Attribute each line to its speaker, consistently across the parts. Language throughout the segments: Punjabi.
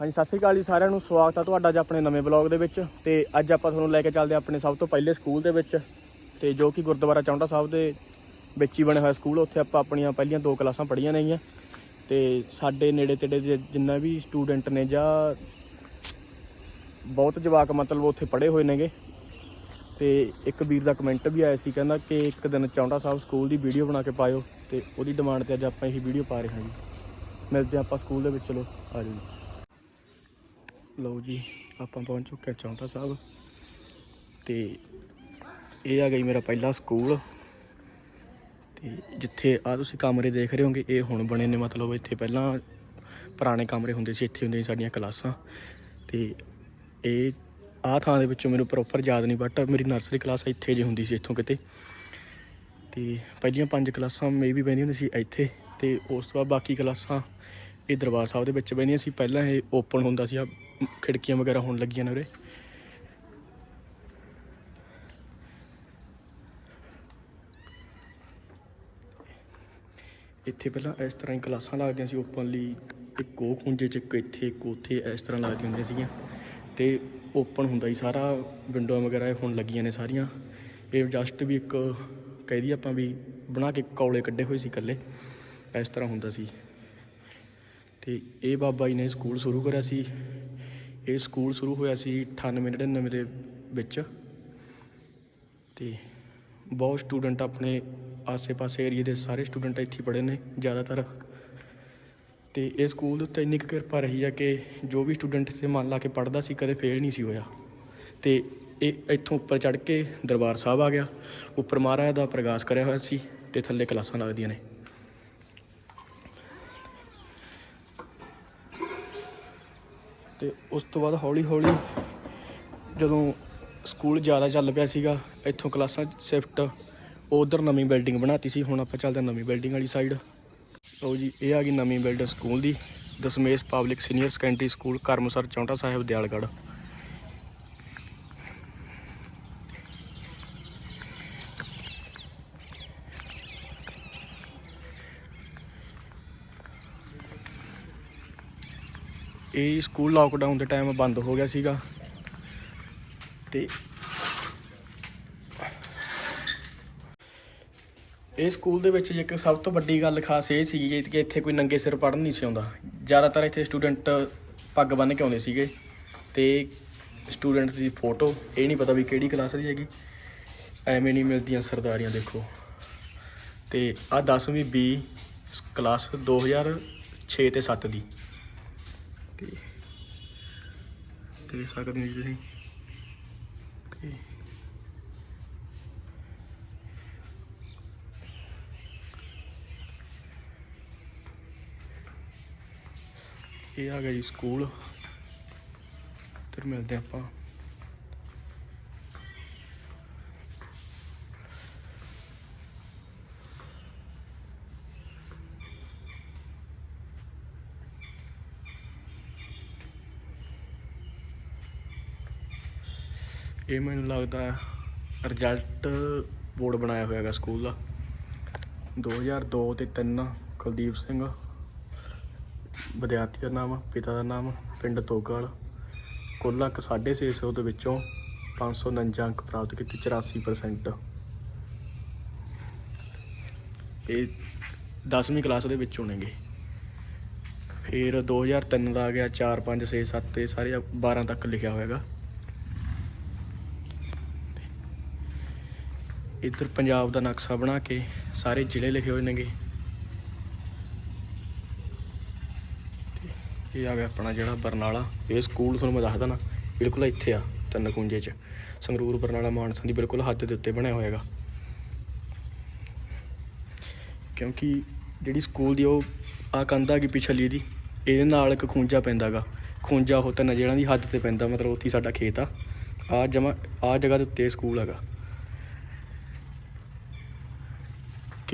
Speaker 1: ਹਾਂਜੀ, ਸਤਿ ਸ੍ਰੀ ਅਕਾਲ ਜੀ ਸਾਰਿਆਂ ਨੂੰ। ਸਵਾਗਤ ਆ ਤੁਹਾਡਾ ਅੱਜ ਆਪਣੇ ਨਵੇਂ ਬਲੌਗ ਦੇ ਵਿੱਚ। ਤੇ ਅੱਜ ਆਪਾਂ ਤੁਹਾਨੂੰ ਲੈ ਕੇ ਚੱਲਦੇ ਹਾਂ ਆਪਣੇ ਸਭ ਤੋਂ ਪਹਿਲੇ ਸਕੂਲ ਦੇ ਵਿੱਚ। ਤੇ ਜੋ ਕਿ ਗੁਰਦੁਆਰਾ ਚੌਂਡਾ ਸਾਹਿਬ ਦੇ ਵਿੱਚ ਹੀ ਬਣਿਆ ਹੋਇਆ ਸਕੂਲ, ਉੱਥੇ ਆਪਾਂ ਆਪਣੀਆਂ ਪਹਿਲੀਆਂ ਦੋ ਕਲਾਸਾਂ ਪੜ੍ਹੀਆਂ ਨੇਗੀਆਂ। ਤੇ ਸਾਡੇ ਨੇੜੇ ਤੇੜੇ ਦੇ ਜਿੰਨਾ ਵੀ ਸਟੂਡੈਂਟ ਨੇ ਜਾਂ ਬਹੁਤ ਜਵਾਕ ਮਤਲਬ ਉੱਥੇ ਪੜ੍ਹੇ ਹੋਏ ਨੇਗੇ। ਤੇ ਇੱਕ ਵੀਰ ਦਾ ਕਮੈਂਟ ਵੀ ਆਇਆ ਸੀ, ਕਹਿੰਦਾ ਕਿ ਇੱਕ ਦਿਨ ਚੌਂਡਾ ਸਾਹਿਬ ਸਕੂਲ ਦੀ ਵੀਡੀਓ ਬਣਾ ਕੇ ਪਾਇਓ। ਤੇ ਉਹਦੀ ਡਿਮਾਂਡ ਤੇ ਅੱਜ ਆਪਾਂ ਇਹ ਵੀਡੀਓ ਪਾ ਰਹੇ ਹਾਂ ਜੀ। ਮਿਲਦੇ ਹਾਂ ਆਪਾਂ ਸਕੂਲ ਦੇ ਵਿੱਚ, ਚਲੋ, ਆ ਜਾਓ ਲਓ ਜੀ, ਆਪਾਂ ਪਹੁੰਚ ਚੁੱਕੇ ਹਾਂ ਚੌਂਟਾ ਸਾਹਿਬ। ਤੇ ਇਹ ਆ ਗਈ ਮੇਰਾ ਪਹਿਲਾ ਸਕੂਲ। ਤੇ ਜਿੱਥੇ ਆ ਤੁਸੀਂ ਕਮਰੇ ਦੇਖ ਰਹੇ ਹੋਗੇ, ਇਹ ਹੁਣ ਬਣੇ ਨੇ, ਮਤਲਬ ਇੱਥੇ ਪਹਿਲਾਂ ਪੁਰਾਣੇ ਕਮਰੇ ਹੁੰਦੇ ਸੀ, ਇੱਥੇ ਹੁੰਦੀਆਂ ਸਾਡੀਆਂ ਕਲਾਸਾਂ। ਤੇ ਇਹ ਆਹ ਥਾਂ ਦੇ ਵਿੱਚੋਂ ਮੈਨੂੰ ਪ੍ਰੋਪਰ ਯਾਦ ਨਹੀਂ ਬਟ ਮੇਰੀ ਨਰਸਰੀ ਕਲਾਸ ਇੱਥੇ ਜੇ ਹੁੰਦੀ ਸੀ, ਇੱਥੋਂ ਕਿਤੇ। ਤੇ ਪਹਿਲੀਆਂ ਪੰਜ ਕਲਾਸਾਂ ਮੇ ਵੀ ਬੈਂਦੀਆਂ ਹੁੰਦੀਆਂ ਸੀ ਇੱਥੇ, ਤੇ ਉਸ ਤੋਂ ਬਾਅਦ ਬਾਕੀ ਕਲਾਸਾਂ ਇਹ ਦਰਬਾਰ ਸਾਹਿਬ ਦੇ ਵਿੱਚ ਬੈਂਦੀਆਂ ਸੀ ਪਹਿਲਾਂ ਇਹ ਓਪਨ ਹੁੰਦਾ ਸੀ ਆ ਖਿੜਕੀਆਂ ਵਗੈਰਾ ਹੋਣ ਲੱਗੀਆਂ ਨੇ ਉਰੇ। ਇੱਥੇ ਪਹਿਲਾਂ ਇਸ ਤਰ੍ਹਾਂ ਹੀ ਕਲਾਸਾਂ ਲੱਗਦੀਆਂ ਸੀ ਓਪਨਲੀ ਇੱਕ ਉਹ ਖੁੰਝੇ ਚ, ਇੱਕ ਇੱਥੇ, ਇੱਕ ਉੱਥੇ, ਇਸ ਤਰ੍ਹਾਂ ਲੱਗਦੀਆਂ ਹੁੰਦੀਆਂ ਸੀਗੀਆਂ। ਤੇ ਓਪਨ ਹੁੰਦਾ ਹੀ ਸਾਰਾ ਵਿੰਡੋਆਂ ਵਗੈਰਾ ਇਹ ਹੁਣ ਲੱਗੀਆਂ ਨੇ ਸਾਰੀਆਂ। ਇਹ ਜਸਟ ਵੀ ਇੱਕ ਕਹਿ ਦਈਏ ਆਪਾਂ ਵੀ ਬਣਾ ਕੇ ਕੌਲੇ ਕੱਢੇ ਹੋਏ ਸੀ ਇਕੱਲੇ, ਇਸ ਤਰ੍ਹਾਂ ਹੁੰਦਾ ਸੀ। ਤੇ ਇਹ ਬਾਬਾ ਜੀ ਨੇ ਸਕੂਲ ਸ਼ੁਰੂ ਕਰਿਆ ਸੀ। ਇਹ ਸਕੂਲ ਸ਼ੁਰੂ ਹੋਇਆ ਸੀ 98 99 ਦੇ ਵਿੱਚ। ਤੇ ਬਹੁਤ ਸਟੂਡੈਂਟ ਆਪਣੇ ਆਸੇ-ਪਾਸੇ ਏਰੀਏ ਦੇ ਸਾਰੇ ਸਟੂਡੈਂਟ ਇੱਥੇ ਪੜ੍ਹੇ ਨੇ ਜ਼ਿਆਦਾਤਰ। ਤੇ ਇਹ ਸਕੂਲ ਦੇ ਉੱਤੇ ਇੰਨੀ ਕੁ ਕਿਰਪਾ ਰਹੀ ਹੈ ਕਿ ਜੋ ਵੀ ਸਟੂਡੈਂਟ ਇੱਥੇ ਮਨ ਲਾ ਕੇ ਪੜ੍ਹਦਾ ਸੀ, ਕਦੇ ਫੇਲ ਨਹੀਂ ਸੀ ਹੋਇਆ। ਤੇ ਇਹ ਇੱਥੋਂ ਉੱਪਰ ਚੜ੍ਹ ਕੇ ਦਰਬਾਰ ਸਾਹਿਬ ਆ ਗਿਆ। ਉੱਪਰ ਮਹਾਰਾਜ ਦਾ ਪ੍ਰਗਾਸ ਕਰਿਆ ਹੋਇਆ ਸੀ ਤੇ ਥੱਲੇ ਕਲਾਸਾਂ ਲੱਗਦੀਆਂ ਨੇ। ਤੇ ਉਸ ਤੋਂ ਬਾਅਦ ਹੌਲੀ ਹੌਲੀ ਜਦੋਂ ਸਕੂਲ ਜ਼ਿਆਦਾ ਚੱਲ ਪਿਆ ਸੀਗਾ, ਇੱਥੋਂ ਕਲਾਸਾਂ ਸ਼ਿਫਟ, ਉਧਰ ਨਵੀਂ ਬਿਲਡਿੰਗ ਬਣਾਤੀ ਸੀ, ਹੁਣ ਆਪਾਂ ਚੱਲਦੇ ਹਾਂ ਨਵੀਂ ਬਿਲਡਿੰਗ ਵਾਲੀ ਸਾਈਡ ਲਓ ਜੀ, ਇਹ ਆ ਗਈ ਨਵੀਂ ਬਿਲਡਿੰਗ ਸਕੂਲ ਦੀ, Dashmesh public senior secondary school Karamsar Chaunta Sahib, Dialgarh. ਇਹ ਸਕੂਲ ਲਾਕਡਾਊਨ ਦੇ ਟਾਈਮ ਬੰਦ ਹੋ ਗਿਆ ਸੀਗਾ। ਤੇ ਇਹ ਸਕੂਲ ਦੇ ਵਿੱਚ ਇੱਕ ਸਭ ਤੋਂ ਵੱਡੀ ਗੱਲ ਖਾਸ ਇਹ ਸੀਗੀ ਕਿ ਇੱਥੇ ਕੋਈ ਨੰਗੇ ਸਿਰ ਪੜ੍ਹਨ ਨਹੀਂ ਸੀ ਆਉਂਦਾ। ਜ਼ਿਆਦਾਤਰ ਇੱਥੇ ਸਟੂਡੈਂਟ ਪੱਗ ਬੰਨ੍ਹ ਕੇ ਆਉਂਦੇ ਸੀਗੇ ਤੇ ਸਟੂਡੈਂਟ ਦੀ ਫੋਟੋ ਇਹ ਨਹੀਂ ਪਤਾ ਵੀ ਕਿਹੜੀ ਕਲਾਸ ਦੀ ਹੈਗੀ। ਐਵੇਂ ਨਹੀਂ ਮਿਲਦੀਆਂ ਸਰਦਾਰੀਆਂ, ਦੇਖੋ। ਤੇ ਆ 10ਵੀਂ ਬੀ ਕਲਾਸ 2006 ਤੇ 7 ਦੀ। ਤੇ ਦੇਖ ਸਕਦੇ ਹੋ ਜੀ ਤੁਸੀਂ ਤੇ ਇਹ ਆ ਗਿਆ ਜੀ ਸਕੂਲ ਫਿਰ ਮਿਲਦੇ ਆਪਾਂ। ਇਹ ਮੈਨੂੰ ਲੱਗਦਾ ਰਿਜ਼ਲਟ ਬੋਰਡ ਬਣਾਇਆ ਹੋਇਆ ਹੈਗਾ ਸਕੂਲ ਦਾ। 2002 ਤੇ 3 ਕੁਲਦੀਪ ਸਿੰਘ, ਵਿਦਿਆਰਥੀ ਦਾ ਨਾਮ, ਪਿਤਾ ਦਾ ਨਾਮ, ਪਿੰਡ ਤੋਗਲ। ਕੁੱਲ ਅੰਕ 650 ਦੇ ਵਿੱਚੋਂ 549 ਅੰਕ ਪ੍ਰਾਪਤ ਕੀਤੇ 84% ਇਹ 10ਵੀਂ ਕਲਾਸ ਦੇ ਵਿੱਚ ਹੋਣਗੇ। ਫਿਰ 2003 ਦਾ ਆ ਗਿਆ 4 5 6 7 ਤੇ ਸਾਰੇ 12 ਤੱਕ ਲਿਖਿਆ ਹੋਇਆਗਾ। ਇੱਧਰ ਪੰਜਾਬ ਦਾ ਨਕਸ਼ਾ ਬਣਾ ਕੇ ਸਾਰੇ ਜ਼ਿਲ੍ਹੇ ਲਿਖੇ ਹੋਏ ਨੇਗੇ। ਇਹ ਆ ਗਿਆ ਆਪਣਾ ਜਿਹੜਾ ਬਰਨਾਲਾ। ਇਹ ਸਕੂਲ ਤੁਹਾਨੂੰ ਮੈਂ ਦੱਸਦਾ ਨਾ, ਬਿਲਕੁਲ ਇੱਥੇ ਆ, ਤਿੰਨ ਕੁੰਜੇ 'ਚ। ਸੰਗਰੂਰ, ਬਰਨਾਲਾ, ਮਾਨਸਾ ਦੀ ਬਿਲਕੁਲ ਹੱਦ ਦੇ ਉੱਤੇ ਬਣਿਆ ਹੋਏਗਾ ਕਿਉਂਕਿ ਜਿਹੜੀ ਸਕੂਲ ਦੀ ਉਹ ਆ ਕੰਧ ਆ ਗਈ ਪਿਛਲੀ ਦੀ ਇਹਦੇ ਨਾਲ ਇੱਕ ਖੂੰਜਾ ਪੈਂਦਾਗਾ ਖੂੰਜਾ ਉਹ ਤਿੰਨ ਜਿਹੜਾ ਦੀ ਹੱਦ ਤੇ ਪੈਂਦਾ, ਮਤਲਬ ਉੱਥੇ ਸਾਡਾ ਖੇਤ ਆ। ਆ ਜਮਾ ਆ ਜਗ੍ਹਾ ਦੇ ਉੱਤੇ ਸਕੂਲ ਹੈਗਾ।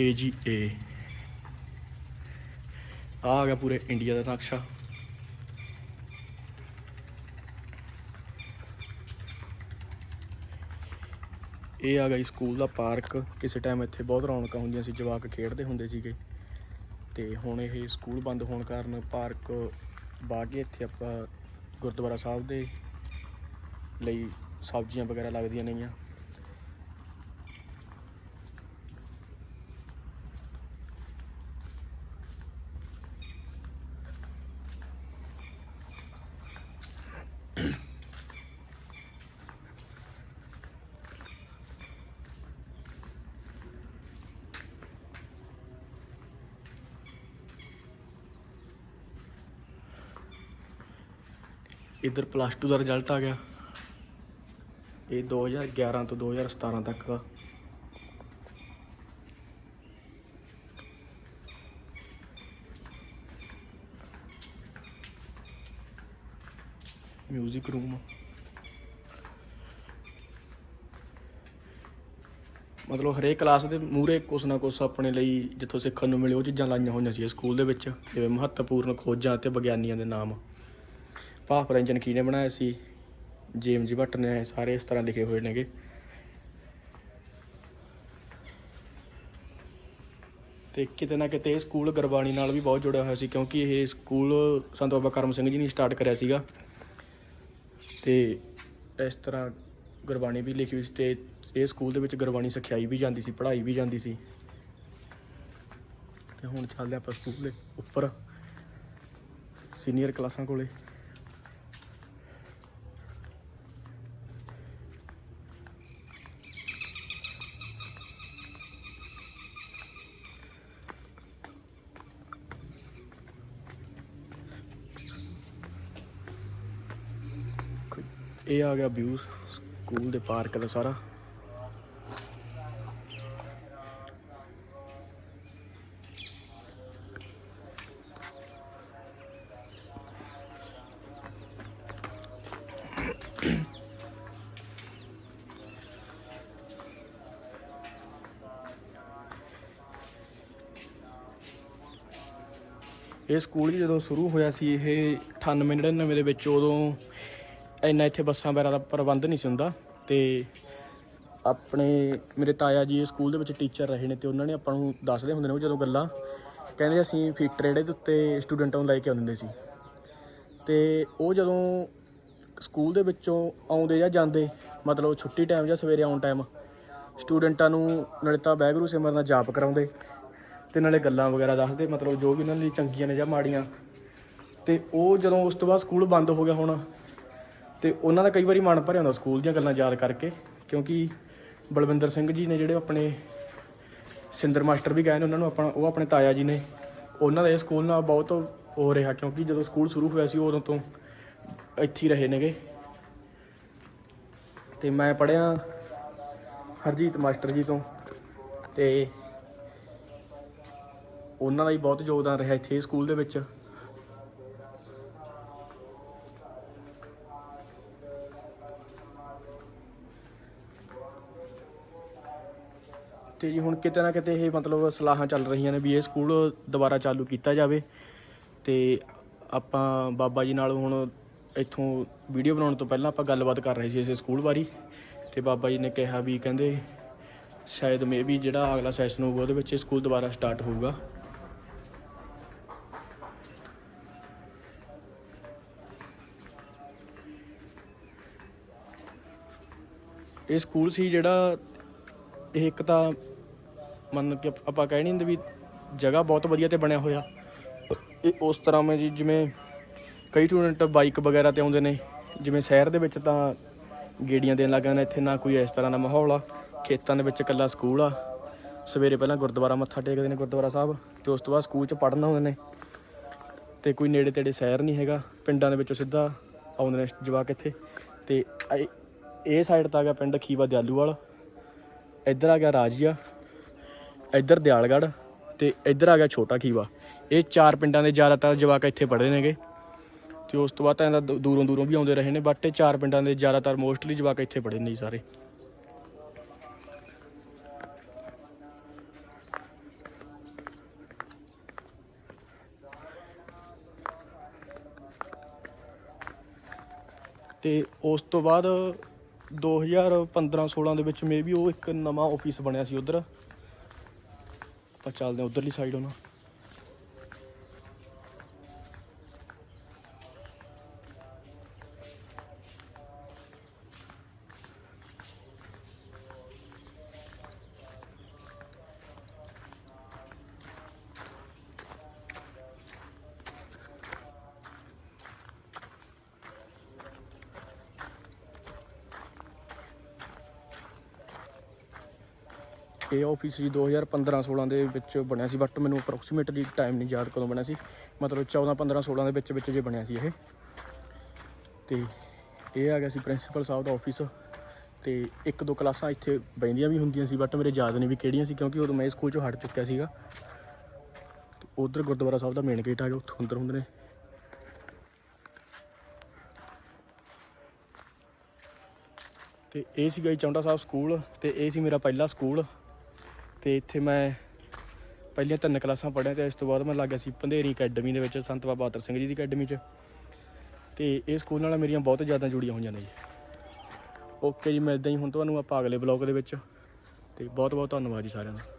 Speaker 1: KGA ਆ ਆ ਗਿਆ ਪੂਰੇ ਇੰਡੀਆ ਦਾ ਨਕਸ਼ਾ। ਇਹ ਆ ਗਿਆ ਜੀ ਸਕੂਲ ਦਾ ਪਾਰਕ। ਕਿਸੇ ਟਾਈਮ ਇੱਥੇ ਬਹੁਤ ਰੌਣਕਾਂ ਹੁੰਦੀਆਂ ਸੀ, ਜਵਾਕ ਖੇਡਦੇ ਹੁੰਦੇ ਸੀਗੇ। ਤੇ ਹੁਣ ਇਹ ਸਕੂਲ ਬੰਦ ਹੋਣ ਕਾਰਨ ਪਾਰਕ ਬਾਗੇ ਇੱਥੇ ਆਪਾਂ ਗੁਰਦੁਆਰਾ ਸਾਹਿਬ ਦੇ ਲਈ ਸਬਜ਼ੀਆਂ ਵਗੈਰਾ ਲੱਗਦੀਆਂ ਨੇਗੀਆਂ। ਇੱਧਰ ਪਲੱਸ 2 ਦਾ ਰਿਜ਼ਲਟ ਆ ਗਿਆ। ਇਹ 2011 ਤੋਂ 2017 ਤੱਕ ਦਾ। ਮਿਊਜ਼ਿਕ ਰੂਮ ਮਤਲਬ ਹਰੇਕ ਕਲਾਸ ਦੇ ਮੂਹਰੇ ਕੁਛ ਨਾ ਕੁਛ ਆਪਣੇ ਲਈ ਜਿੱਥੋਂ ਸਿੱਖਣ ਨੂੰ ਮਿਲੇ, ਉਹ ਚੀਜ਼ਾਂ ਲਾਈਆਂ ਹੋਈਆਂ ਸੀ ਸਕੂਲ ਦੇ ਵਿੱਚ, ਜਿਵੇਂ ਮਹੱਤਵਪੂਰਨ ਖੋਜਾਂ ਅਤੇ ਵਿਗਿਆਨੀਆਂ ਦੇ ਨਾਮ। ਭਾਪ ਰੰਜਨ ਕੀ ਨੇ ਬਣਾਇਆ ਸੀ। ਜੇਮਸ ਜੀ ਭੱਟ ਨੇ ਸਾਰੇ ਇਸ ਤਰ੍ਹਾਂ ਲਿਖੇ ਹੋਏ ਨੇਗੇ। ਤੇ ਕਿਤੇ ਨਾ ਕਿਤੇ ਇਹ ਸਕੂਲ ਗੁਰਬਾਣੀ ਨਾਲ ਵੀ ਬਹੁਤ ਜੁੜਿਆ ਹੋਇਆ ਸੀ, ਕਿਉਂਕਿ ਇਹ ਸਕੂਲ ਸੰਤ ਬਾਬਾ ਕਰਮ ਸਿੰਘ ਜੀ ਨੇ ਸਟਾਰਟ ਕਰਿਆ ਸੀਗਾ। ਤੇ ਇਸ ਤਰ੍ਹਾਂ ਗੁਰਬਾਣੀ ਵੀ ਲਿਖੀ ਹੋਈ ਸੀ ਤੇ ਇਹ ਸਕੂਲ ਦੇ ਵਿੱਚ ਗੁਰਬਾਣੀ ਸਿਖਾਈ ਵੀ ਜਾਂਦੀ ਸੀ, ਪੜ੍ਹਾਈ ਵੀ ਜਾਂਦੀ ਸੀ। ਤੇ ਹੁਣ ਚੱਲਦੇ ਆਪਾਂ ਸਕੂਲ ਦੇ ਉੱਪਰ ਸੀਨੀਅਰ ਕਲਾਸਾਂ ਕੋਲੇ। ਇਹ ਆ ਗਿਆ ਵਿਊ, ਸਕੂਲ ਦੇ ਪਾਰਕ ਦਾ ਸਾਰਾ। ਇਹ ਸਕੂਲ ਜਦੋਂ ਸ਼ੁਰੂ ਹੋਇਆ ਸੀ, ਇਹ 98 99 ਦੇ ਵਿੱਚ ਉਦੋਂ ਇੰਨਾ ਇੱਥੇ ਬੱਸਾਂ ਵਗੈਰਾ ਦਾ ਪ੍ਰਬੰਧ ਨਹੀਂ ਸੀ ਹੁੰਦਾ ਤੇ ਆਪਣੇ ਮੇਰੇ ਤਾਇਆ ਜੀ ਸਕੂਲ ਦੇ ਵਿੱਚ ਟੀਚਰ ਰਹੇ ਨੇ ਤੇ ਉਹਨਾਂ ਨੇ ਆਪਾਂ ਨੂੰ ਦੱਸਦੇ ਹੁੰਦੇ ਨੇ ਉਹ ਜਦੋਂ ਗੱਲਾਂ। ਕਹਿੰਦੇ ਅਸੀਂ ਫੀਟ ਰੇੜੇ ਦੇ ਉੱਤੇ ਸਟੂਡੈਂਟਾਂ ਨੂੰ ਲੈ ਕੇ ਆਉਂਦੇ ਸੀ। ਤੇ ਉਹ ਜਦੋਂ ਸਕੂਲ ਦੇ ਵਿੱਚੋਂ ਆਉਂਦੇ ਜਾਂ ਜਾਂਦੇ, ਮਤਲਬ ਛੁੱਟੀ ਟਾਈਮ ਜਾਂ ਸਵੇਰੇ ਆਉਣ ਟਾਈਮ ਸਟੂਡੈਂਟਾਂ ਨੂੰ ਨਾਲੇ ਤਾਂ ਵਾਹਿਗੁਰੂ ਸਿਮਰਨ ਦਾ ਜਾਪ ਕਰਾਉਂਦੇ ਤੇ ਨਾਲੇ ਗੱਲਾਂ ਵਗੈਰਾ ਦੱਸਦੇ, ਮਤਲਬ ਜੋ ਵੀ ਉਹਨਾਂ ਲਈ ਚੰਗੀਆਂ ਨੇ ਜਾਂ ਮਾੜੀਆਂ। ਤੇ ਉਹ ਜਦੋਂ ਉਸ ਤੋਂ ਬਾਅਦ ਸਕੂਲ ਬੰਦ ਹੋ ਗਿਆ ਹੁਣ ਤੇ ਉਹਨਾਂ ਦਾ ਕਈ ਵਾਰੀ ਮਨ ਭਰਿਆ ਹੁੰਦਾ ਸਕੂਲ ਦੀਆਂ ਗੱਲਾਂ ਯਾਦ ਕਰਕੇ, ਕਿਉਂਕਿ ਬਲਵਿੰਦਰ ਸਿੰਘ ਜੀ ਨੇ ਜਿਹੜੇ ਆਪਣੇ ਸਿੰਦਰ ਮਾਸਟਰ ਵੀ ਗਏ ਨੇ, ਉਹਨਾਂ ਨੂੰ ਆਪਣਾ ਉਹ ਆਪਣੇ ਤਾਇਆ ਜੀ ਨੇ, ਉਹਨਾਂ ਦਾ ਇਹ ਸਕੂਲ ਨਾਲ ਬਹੁਤ ਹੋ ਰਿਹਾ, ਕਿਉਂਕਿ ਜਦੋਂ ਸਕੂਲ ਸ਼ੁਰੂ ਹੋਇਆ ਸੀ, ਉਦੋਂ ਤੋਂ ਇੱਥੇ ਹੀ ਰਹੇ ਨੇਗੇ। ਤੇ ਮੈਂ ਪੜਿਆ ਹਰਜੀਤ ਮਾਸਟਰ ਜੀ ਤੋਂ, ਤੇ ਉਹਨਾਂ ਦਾ ਹੀ ਬਹੁਤ ਯੋਗਦਾਨ ਰਿਹਾ ਇੱਥੇ ਸਕੂਲ ਦੇ ਵਿੱਚ। ਤੇ ਜੀ ਹੁਣ ਕਿਤੇ ਨਾ ਕਿਤੇ ਇਹ ਮਤਲਬ ਸਲਾਹਾਂ ਚੱਲ ਰਹੀਆਂ ਨੇ ਵੀ ਇਹ ਸਕੂਲ ਦੁਬਾਰਾ ਚਾਲੂ ਕੀਤਾ ਜਾਵੇ ਤੇ ਆਪਾਂ ਬਾਬਾ ਜੀ ਨਾਲ ਹੁਣ ਇੱਥੋਂ ਵੀਡੀਓ ਬਣਾਉਣ ਤੋਂ ਪਹਿਲਾਂ ਆਪਾਂ ਗੱਲਬਾਤ ਕਰ ਰਹੇ ਸੀ ਇਸ ਸਕੂਲ ਬਾਰੇ ਤੇ ਬਾਬਾ ਜੀ ਨੇ ਕਿਹਾ ਵੀ ਕਹਿੰਦੇ ਸ਼ਾਇਦ ਮੇ ਵੀ ਜਿਹੜਾ ਅਗਲਾ ਸੈਸ਼ਨ ਹੋਊਗਾ ਉਹਦੇ ਵਿੱਚ ਇਹ ਸਕੂਲ ਦੁਬਾਰਾ ਸਟਾਰਟ ਹੋਊਗਾ। ਇਹ ਸਕੂਲ ਸੀ ਜਿਹੜਾ ਇਹ ਇੱਕ ਤਾਂ ਮੰਨ ਕੇ ਆਪਾਂ ਕਹਿ ਨਹੀਂ ਹੁੰਦੇ ਵੀ ਜਗ੍ਹਾ ਬਹੁਤ ਵਧੀਆ ਤੇ ਬਣਿਆ ਹੋਇਆ। ਇਹ ਉਸ ਤਰ੍ਹਾਂ ਮੈਂ ਜੀ ਜਿਵੇਂ ਕਈ ਸਟੂਡੈਂਟ ਬਾਈਕ ਵਗੈਰਾ ਤੇ ਆਉਂਦੇ ਨੇ, ਜਿਵੇਂ ਸ਼ਹਿਰ ਦੇ ਵਿੱਚ ਤਾਂ ਗੇੜੀਆਂ ਦੇਣ ਲੱਗ ਜਾਂਦੇ ਨੇ, ਇੱਥੇ ਨਾ ਕੋਈ ਇਸ ਤਰ੍ਹਾਂ ਦਾ ਮਾਹੌਲ ਆ। ਖੇਤਾਂ ਦੇ ਵਿੱਚ ਇਕੱਲਾ ਸਕੂਲ ਆ। ਸਵੇਰੇ ਪਹਿਲਾਂ ਗੁਰਦੁਆਰਾ ਮੱਥਾ ਟੇਕਦੇ ਨੇ ਗੁਰਦੁਆਰਾ ਸਾਹਿਬ ਤੇ ਉਸ ਤੋਂ ਬਾਅਦ ਸਕੂਲ 'ਚ ਪੜ੍ਹਨ ਆਉਂਦੇ ਨੇ। ਤੇ ਕੋਈ ਨੇੜੇ ਤੇੜੇ ਸ਼ਹਿਰ ਨਹੀਂ ਹੈਗਾ, ਪਿੰਡਾਂ ਦੇ ਵਿੱਚੋਂ ਸਿੱਧਾ ਆਉਂਦੇ ਨੇ ਜਵਾਕ ਇੱਥੇ। ਤੇ ਇਹ- ਇਹ ਸਾਈਡ ਤਾਂ ਆ ਗਿਆ ਪਿੰਡ ਖੀਵਾ ਦਿਆਲੂਵਾਲ। ਇੱਧਰ ਆ ਗਿਆ ਰਾਜੀਆ, ਇੱਧਰ ਦਿਆਲਗੜ੍ਹ ਤੇ ਇੱਧਰ ਆ ਗਿਆ ਛੋਟਾ ਖੀਵਾ। ਇਹ ਚਾਰ ਪਿੰਡਾਂ ਦੇ ਜ਼ਿਆਦਾਤਰ ਜਵਾਕ ਇੱਥੇ ਪੜ੍ਹਦੇ ਨੇਗੇ ਤੇ ਉਸ ਤੋਂ ਬਾਅਦ ਤਾਂ ਇਹਦਾ ਦੂਰੋਂ ਦੂਰੋਂ ਵੀ ਆਉਂਦੇ ਰਹੇ ਨੇ ਬਟ ਇਹ ਚਾਰ ਪਿੰਡਾਂ ਦੇ ਜ਼ਿਆਦਾਤਰ ਮੋਸਟਲੀ ਜਵਾਕ ਇੱਥੇ ਪੜ੍ਹੇ ਨੇ ਜੀ ਸਾਰੇ। ਤੇ ਉਸ ਤੋਂ ਬਾਅਦ 2015-16 ਦੇ ਵਿੱਚ ਮੇ ਵੀ ਉਹ ਇੱਕ ਨਵਾਂ ਆਫਿਸ ਬਣਿਆ ਸੀ ਉਧਰ। ਆਪਾਂ ਚੱਲਦੇ ਹਾਂ ਉਧਰਲੀ ਸਾਈਡ ਉਹਨਾਂ। ਇਹ ਆਫਿਸ ਜੀ 2015-16 ਦੇ ਵਿੱਚ ਬਣਿਆ ਸੀ ਬਟ ਮੈਨੂੰ ਅਪਰੋਕਸੀਮੇਟਲੀ ਟਾਈਮ ਨਹੀਂ ਯਾਦ ਕਦੋਂ ਬਣਿਆ ਸੀ। ਮਤਲਬ 14-15-16 ਦੇ ਵਿੱਚ ਵਿੱਚ ਜੇ ਬਣਿਆ ਸੀ ਇਹ। ਤੇ ਇਹ ਆ ਗਿਆ ਸੀ ਪ੍ਰਿੰਸੀਪਲ ਸਾਹਿਬ ਦਾ ਆਫਿਸ ਤੇ ਇੱਕ ਦੋ ਕਲਾਸਾਂ ਇੱਥੇ ਬੈਂਦੀਆਂ ਵੀ ਹੁੰਦੀਆਂ ਸੀ ਬਟ ਮੇਰੇ ਯਾਦ ਨਹੀਂ ਵੀ ਕਿਹੜੀਆਂ ਸੀ, ਕਿਉਂਕਿ ਉਦੋਂ ਮੈਂ ਸਕੂਲ ਚੋਂ ਹਟ ਚੁੱਕਿਆ ਸੀਗਾ। ਉਧਰ ਗੁਰਦੁਆਰਾ ਸਾਹਿਬ ਦਾ ਮੇਨ ਗੇਟ ਆ ਗਿਆ, ਉੱਥੋਂ ਅੰਦਰ ਹੁੰਦੇ ਨੇ। ਤੇ ਇਹ ਸੀਗਾ ਜੀ ਚੌਂਡਾ ਸਾਹਿਬ ਸਕੂਲ ਤੇ ਇਹ ਸੀ ਮੇਰਾ ਪਹਿਲਾ ਸਕੂਲ ਤੇ ਇੱਥੇ ਮੈਂ ਪਹਿਲੀਆਂ ਤਿੰਨ ਕਲਾਸਾਂ ਪੜ੍ਹਿਆ ਤੇ ਇਸ ਤੋਂ ਬਾਅਦ ਮੈਂ ਲੱਗ ਗਿਆ ਸੀ ਪੰਧੇਰੀ ਅਕੈਡਮੀ ਦੇ ਵਿੱਚ ਸੰਤ ਬਾਬਾ ਅਤਰ ਸਿੰਘ ਜੀ ਦੀ ਅਕੈਡਮੀ 'ਚ। ਤੇ ਇਹ ਸਕੂਲ ਨਾਲ ਮੇਰੀਆਂ ਬਹੁਤ ਜ਼ਿਆਦਾ ਜੁੜੀਆਂ ਹੋਈਆਂ ਨੇ ਜੀ। ਓਕੇ ਜੀ, ਮਿਲਦੇ ਹਾਂ ਹੁਣ ਤੁਹਾਨੂੰ ਆਪਾਂ ਅਗਲੇ ਬਲੌਗ ਦੇ ਵਿੱਚ। ਤੇ ਬਹੁਤ ਬਹੁਤ ਧੰਨਵਾਦ ਜੀ ਸਾਰਿਆਂ ਦਾ।